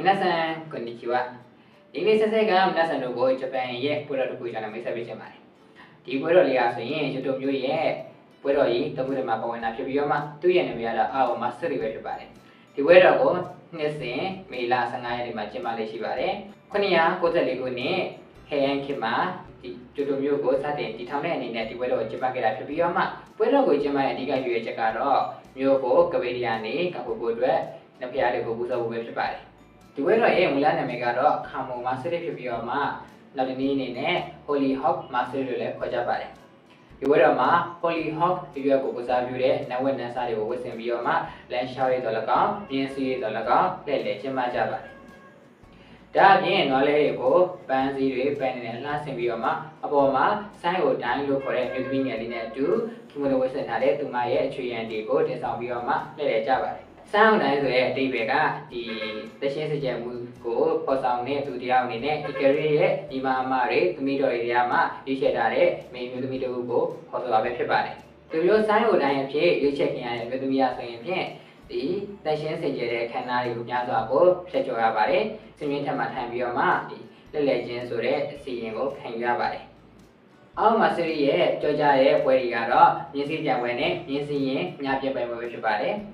皆さんこんにちはဒီနေ့ဆက်ဆက်က皆さんတို့ကိုဂျပန်ရဲ့ပွဲတော်တစ်ခုကျွန်တော်မိတ်ဆက်ပေးချင်ပါတယ်ဒီပွဲတော်လေးကဆိုရင် YouTube မျိုးရဲ့ပွဲတော်ကြီးတခုတည်းမှာပဝင်တာဖြစ်ပြီးတော့မှသူ့ရဲ့နာမည်ကတော့အာအိုမာစရီပဲဖြစ်ပါတယ်ဒီပွဲတော်ကိုနှစ်စဉ်မေလ15ရက်နေ့မှာကျင်းပလေးရှိပါတယ်994ခုနှစ်ဟဲယန်ခေတ်မှာဒီ YouTube မျိုးကိုစတင်တည်ထောင်တဲ့အနေနဲ့ဒီပွဲတော်ကိုကျင်းပခဲ့တာဖြစ်ပြီးတော့မှပွဲတော်ကိုကျင်းပရဲ့အဓိကရည်ရွယ်ချက်ကတော့မျိုးကိုကပေဒီယာနေကပ်ဖို့ဖို့အတွက်နှစ်ဖျားတွေကိုပူဇော်ဖို့ပဲဖြစ်ပါတယ် ဒီဝဲတော့ရဲ့မူလနာမည်ကတော့ခါမုံမာစရစ်ဖြစ်ပြီးတော့မှနောက်တစ်နည်းအနေနဲ့ Holy Hawk Master လို့လည်းခေါ်ကြပါတယ်ဒီဝဲတော့မှာ Holy Hawk ဒီရွက်ကိုပစားပြုတဲ့နဝက်နန်းစားတွေကိုဝတ်ဆင်ပြီးတော့မှလမ်းလျှောက်ရတော့၎င်းပြင်းစီရတော့၎င်းလက်လက်ကျင်းပကြပါတယ်ဒါအပြင်နွားလေးတွေကိုပန်းစည်းတွေပန်းနေနဲ့လှဆင်ပြီးတော့မှအပေါ်မှာဆိုင်းကိုဒိုင်းလို့ခေါ်တဲ့မြို့သမီးငယ်လေးနဲ့အတူခီမိုလိုဝတ်ဆင်ထားတဲ့သူမရဲ့အချွေရန်တွေကိုတင်ဆောင်ပြီးတော့မှလက်လက်ကြပါတယ် စောင်းတိုင်းဆိုတဲ့အတိတ်ပဲကဒီတရှင်းစကြံမှုကိုပေါ်ဆောင်တဲ့သူတရားအနေနဲ့ဒီကရီရဲ့ဒီမာမတွေသမီးတော်တွေတရားမှာရွေးချယ်ထားတဲ့မိန်းမျိုးသမီးတို့ကိုခေါ်ဆိုတာပဲဖြစ်ပါတယ်။ဒီလိုဆိုင်းဟိုတိုင်းအဖြစ်ရွေးချယ်ခင်ရတဲ့မျိုးသမီးရဆိုရင်ဖြင့်ဒီတရှင်းစကြတဲ့ခန္ဓာတွေကိုများစွာကိုဖျက်ချော်ရပါတယ်။စင်မြင့်ထက်မှထိုင်ပြီးတော့မှဒီလက်လက်ချင်းဆိုတဲ့အစီရင်ကိုခံယူရပါတယ်။အောက်မှာစရီရဲ့ကြောကြတဲ့ပွဲတွေကတော့မြင်းစည်းကြံပွဲနဲ့မြင်းစည်းရင်ညပြပွဲပဲဖြစ်ပါတယ်။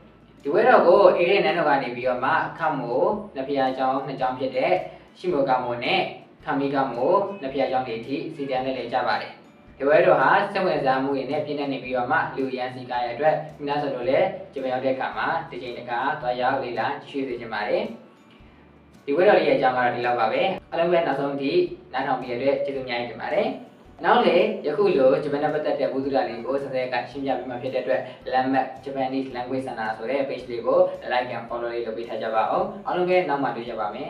ဒီဝဲတော်ကိုအေရဲနန်းတော်ကနေပြီးတော့မှခတ်မို့လက်ဖျားကျောင်းနှစ်ကျောင်းဖြစ်တဲ့ရှိမိုကမိုနဲ့ခမီကမိုလက်ဖျားကျောင်းတွေအထိစီတန်းနဲ့လည်းကြပါတယ်ဒီဝဲတော်ဟာစက်ဝင်စားမှုတွေနဲ့ပြည့်နေပြီးတော့မှလူရန်စီကားရအတွက်မိသားစုတို့လည်းဂျပန်ရောက်တဲ့အခါမှာတစ်ချိန်တစ်ခါသွားရောက်လေ့လာကြည့်ရှုစေချင်ပါတယ်ဒီဝဲတော်လေးရဲ့အကြောင်းကတော့ဒီလောက်ပါပဲအားလုံးပဲနောက်ဆုံးထိနားထောင်ပြီးရတဲ့ကျေးဇူးအများကြီးတင်ပါတယ် နောက်လေယခုလိုဂျပန်နဲ့ပတ်သက်တဲ့ဘုဒ္ဓလာလေးကိုဆက်ဆက်ကရှင်းပြပေးမှဖြစ်တဲ့အတွက် Lamat Japanese Language Center ဆိုတဲ့ page လေးကို like and follow လေးလုပ်ပေးထားကြပါအောင်အားလုံးပဲနောက်မှတွေ့ကြပါမယ်